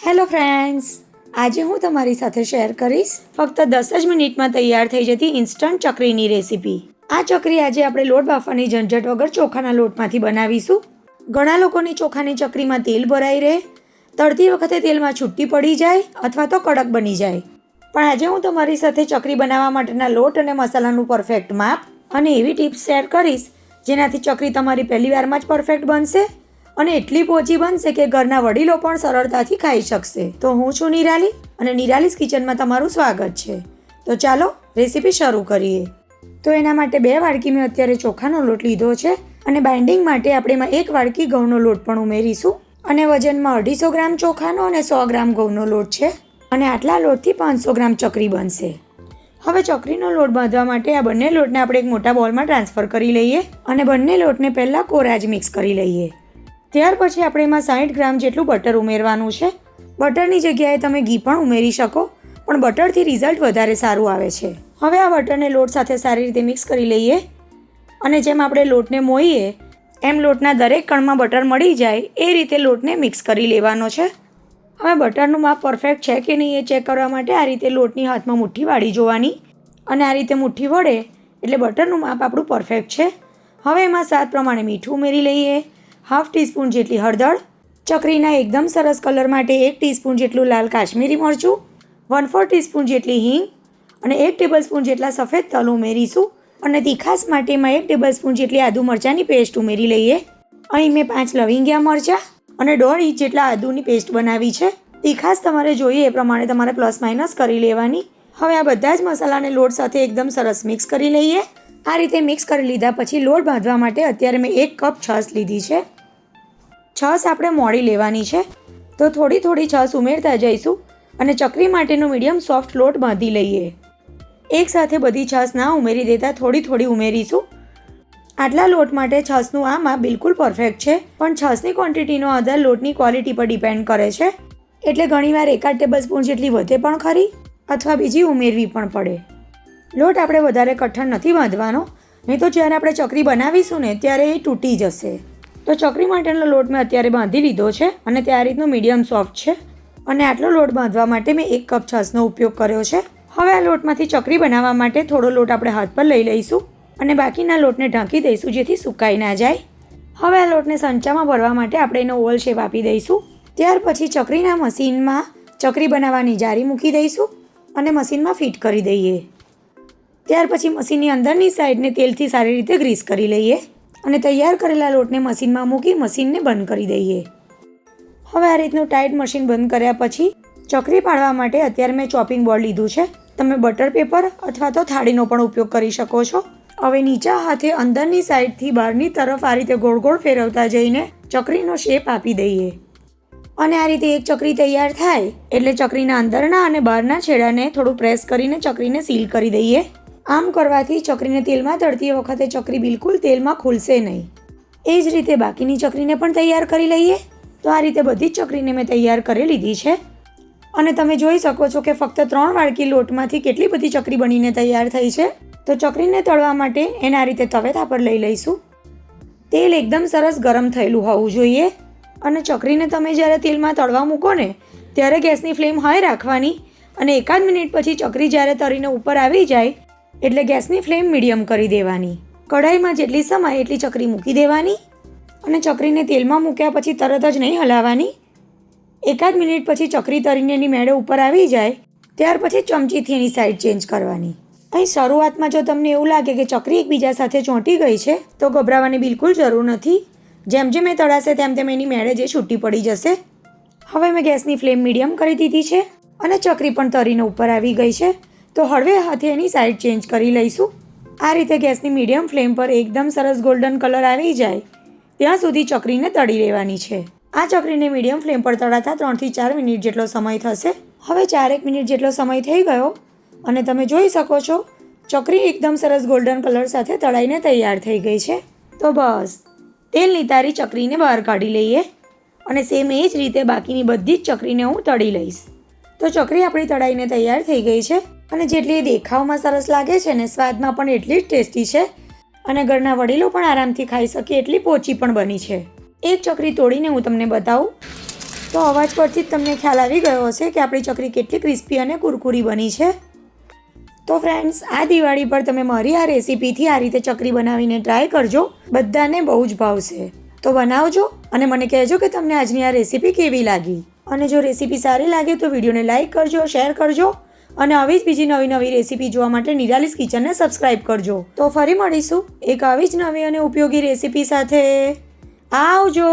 Hello friends આજે હું તમારી સાથે શેર કરીશ, ફક્ત દસ જ મિનિટમાં તૈયાર થઈ જતી ઇન્સ્ટન્ટ ચકરીની રેસીપી આ ચકરી આજે આપણે લોટ બાફવાની ઝંઝટ વગર ચોખાના લોટમાંથી બનાવીશું. ઘણા લોકોની ચોખાની ચકરીમાં તેલ ભરાઈ રહે. તળતી વખતે તેલમાં છૂટી પડી જાય અથવા તો કડક બની જાય. પણ આજે હું તમારી સાથે ચકરી બનાવવા માટેના લોટ અને મસાલાનું પરફેક્ટ માપ અને એવી ટિપ્સ શેર કરીશ, જેનાથી ચકરી તમારી પહેલી વારમાં જ પરફેક્ટ બનશે. અને એટલી પોચી બનશે કે ઘરના વડીલો પણ સરળતાથી ખાઈ શકશે. તો હું છું નિરાલી અને નિરાલીસ કિચનમાં તમારું સ્વાગત છે. તો ચાલો રેસીપી શરૂ કરીએ. તો એના માટે બે વાડકી મેં અત્યારે ચોખાનો લોટ લીધો છે અને બાઇન્ડિંગ માટે આપણે એમાં એક વાડકી ઘઉંનો લોટ પણ ઉમેરીશું. અને વજનમાં અઢીસો ગ્રામ ચોખાનો અને સો ગ્રામ ઘઉંનો લોટ છે. અને આટલા લોટથી પાંચસો ગ્રામ ચકરી બનશે. હવે ચકરીનો લોટ બાંધવા માટે આ બંને લોટને આપણે એક મોટા બોલમાં ટ્રાન્સફર કરી લઈએ અને બંને લોટને પહેલાં કોરાજ મિક્સ કરી લઈએ. ત્યાર પછી આપણે એમાં સાઠ ગ્રામ જેટલું બટર ઉમેરવાનું છે. બટરની જગ્યાએ તમે ઘી પણ ઉમેરી શકો, પણ બટરથી રિઝલ્ટ વધારે સારું આવે છે. હવે આ બટરને લોટ સાથે સારી રીતે મિક્સ કરી લઈએ અને જેમ આપણે લોટને મોઈએ, એમ લોટના દરેક કણમાં બટર મળી જાય એ રીતે લોટને મિક્સ કરી લેવાનો છે. હવે બટરનું માપ પરફેક્ટ છે કે નહીં એ ચેક કરવા માટે આ રીતે લોટની હાથમાં મુઠ્ઠી વાળી જોવાની. અને આ રીતે મુઠ્ઠી વળે એટલે બટરનું માપ આપણું પરફેક્ટ છે. હવે એમાં સ્વાદ પ્રમાણે મીઠું ઉમેરી લઈએ. હાફ ટીસ્પૂન જેટલી હળદર, ચકરીના એકદમ સરસ કલર માટે એક ટીસ્પૂન જેટલું લાલ કાશ્મીરી મરચું વન ફોર ટીસ્પૂન જેટલી હિંગ અને એક ટેબલસ્પૂન જેટલા સફેદ તલ ઉમેરીશું અને તીખાસ માટે એમાં એક ટેબલસ્પૂન જેટલી આદુ મરચાંની પેસ્ટ ઉમેરી લઈએ. અહીં મેં પાંચ લવિંગિયા મરચાં અને દોઢ ઇંચ જેટલા આદુની પેસ્ટ બનાવી છે. તીખાસ તમારે જોઈએ એ પ્રમાણે તમારે પ્લસ માઇનસ કરી લેવાની. હવે આ બધા જ મસાલાને લોટ સાથે એકદમ સરસ મિક્સ કરી લઈએ. આ રીતે મિક્સ કરી લીધા પછી લોટ બાંધવા માટે અત્યારે મેં એક કપ છાશ લીધી છે. છાશ આપણે મોડી લેવાની છે. તો થોડી થોડી છાશ ઉમેરતા જઈશું અને ચકરી માટેનો મીડિયમ સોફ્ટ લોટ બાંધી લઈએ. એકસાથે બધી છસ ના ઉમેરી દેતા થોડી થોડી ઉમેરીશું. આટલા લોટ માટે છસનું આ માપ બિલકુલ પરફેક્ટ છે, પણ છસની ક્વોન્ટિટીનો આધાર લોટની ક્વોલિટી પર ડિપેન્ડ કરે છે. એટલે ઘણીવાર એકાદ ટેબલ સ્પૂન જેટલી વધે પણ ખરી, અથવા બીજી ઉમેરવી પણ પડે. લોટ આપણે વધારે કઠણ નથી બાંધવાનો, નહીં તો જ્યારે આપણે ચકરી બનાવીશું ને ત્યારે એ તૂટી જશે. તો ચકરી માટેનો લોટ મેં અત્યારે બાંધી લીધો છે અને તે આ રીતનો મીડિયમ સોફ્ટ છે. અને આટલો લોટ બાંધવા માટે મેં એક કપ છાશનો ઉપયોગ કર્યો છે. હવે આ લોટમાંથી ચકરી બનાવવા માટે થોડો લોટ આપણે હાથ પર લઈ લઈશું અને બાકીના લોટને ઢાંકી દઈશું જેથી સુકાઈ ના જાય. હવે આ લોટને સંચામાં ભરવા માટે આપણે એનો ઓવલ શેપ આપી દઈશું. ત્યાર પછી ચકરીના મશીનમાં ચકરી બનાવવાની જારી મૂકી દઈશું અને મશીનમાં ફિટ કરી દઈએ. ત્યાર પછી મશીનની અંદરની સાઈડને તેલથી સારી રીતે ગ્રીસ કરી લઈએ. અને તૈયાર કરેલા લોટને મશીનમાં મૂકી મશીનને બંધ કરી દઈએ. હવે આ રીતનું ટાઈટ મશીન બંધ કર્યા પછી ચકરી પાડવા માટે અત્યારે મેં ચોપિંગ બોર્ડ લીધું છે. તમે બટર પેપર અથવા તો થાળીનો પણ ઉપયોગ કરી શકો છો. હવે નીચા હાથે અંદરની સાઈડથી બહારની તરફ આ રીતે ગોળ ગોળ ફેરવતા જઈને ચકરીનો શેપ આપી દઈએ. અને આ રીતે એક ચકરી તૈયાર થાય એટલે ચકરીના અંદરના અને બહારના છેડાને થોડું પ્રેસ કરીને ચકરીને સીલ કરી દઈએ. આમ કરવાથી ચકરીને તેલમાં તળતી વખતે ચકરી બિલકુલ તેલમાં ખુલશે નહીં. એ જ રીતે બાકીની ચકરીને પણ તૈયાર કરી લઈએ. તો આ રીતે બધી જ ચકરીને મેં તૈયાર કરી લીધી છે. અને તમે જોઈ શકો છો કે ફક્ત ત્રણ વાડકી લોટમાંથી કેટલી બધી ચકરી બનીને તૈયાર થઈ છે. તો ચકરીને તળવા માટે એને આ રીતે તવેથા પર લઈ લઈશું. તેલ એકદમ સરસ ગરમ થયેલું હોવું જોઈએ. અને ચકરીને તમે જ્યારે તેલમાં તળવા મૂકો ને, ત્યારે ગેસની ફ્લેમ હાઈ રાખવાની અને એકાદ મિનિટ પછી ચકરી જ્યારે તળીને ઉપર આવી જાય એટલે ગેસની ફ્લેમ મીડિયમ કરી દેવાની. કઢાઈમાં જેટલી સમાય એટલી ચકરી મૂકી દેવાની અને ચકરીને તેલમાં મૂક્યા પછી તરત જ નહીં હલાવવાની. એકાદ મિનિટ પછી ચકરી તરીને એની મેળે ઉપર આવી જાય, ત્યાર પછી ચમચીથી એની સાઈડ ચેન્જ કરવાની. અહીં શરૂઆતમાં જો તમને એવું લાગે કે ચકરી એકબીજા સાથે ચોંટી ગઈ છે, તો ગભરાવાની બિલકુલ જરૂર નથી. જેમ જેમ એ તળાશે તેમ તેમ એની મેળે જે છૂટી પડી જશે. હવે મેં ગેસની ફ્લેમ મીડિયમ કરી દીધી છે અને ચકરી પણ તરીને ઉપર આવી ગઈ છે. તો હળવે હાથે એની સાઈડ ચેન્જ કરી લઈશું. આ રીતે ગેસની મીડિયમ ફ્લેમ પર એકદમ સરસ ગોલ્ડન કલર આવી જાય, ત્યાં સુધી ચકરીને તળી લેવાની છે. આ ચકરીને મીડિયમ ફ્લેમ પર તળાતા ત્રણથી ચાર મિનિટ જેટલો સમય થશે. હવે ચારેક મિનિટ જેટલો સમય થઈ ગયો અને તમે જોઈ શકો છો, ચકરી એકદમ સરસ ગોલ્ડન કલર સાથે તળાઈને તૈયાર થઈ ગઈ છે. તો બસ, તેલ નિતારી ચકરીને બહાર કાઢી લઈએ અને સેમ એ જ રીતે બાકીની બધી જ ચકરીને હું તળી લઈશ. તો ચકરી આપણી તળાઈને તૈયાર થઈ ગઈ છે અને જેટલી દેખાવમાં સરસ લાગે છે ને સ્વાદમાં પણ એટલી જ ટેસ્ટી છે. અને ઘરના વડીલો પણ આરામથી ખાઈ શકે એટલી પોચી પણ બની છે. એક ચકરી તોડીને હું તમને બતાવું. તો અવાજ પરથી જ તમને ખ્યાલ આવી ગયો હશે કે આપણી ચકરી કેટલી ક્રિસ્પી અને કુરકુરી બની છે. તો ફ્રેન્ડ્સ, આ દિવાળી પર તમે મારી આ રેસીપીથી આ રીતે ચકરી બનાવીને ટ્રાય કરજો. બધાને બહુ જ ભાવશે. તો બનાવજો અને મને કહેજો કે તમને આજની આ રેસીપી કેવી લાગી. અને જો રેસીપી સારી લાગે તો વિડીયોને લાઇક કરજો, શેર કરજો અને આવી જ બીજી નવી નવી રેસીપી જોવા માટે નિરાલિસ કિચનને સબસ્ક્રાઇબ કરજો. તો ફરી મળીશું એક આવી જ નવી અને ઉપયોગી રેસીપી સાથે. આવજો!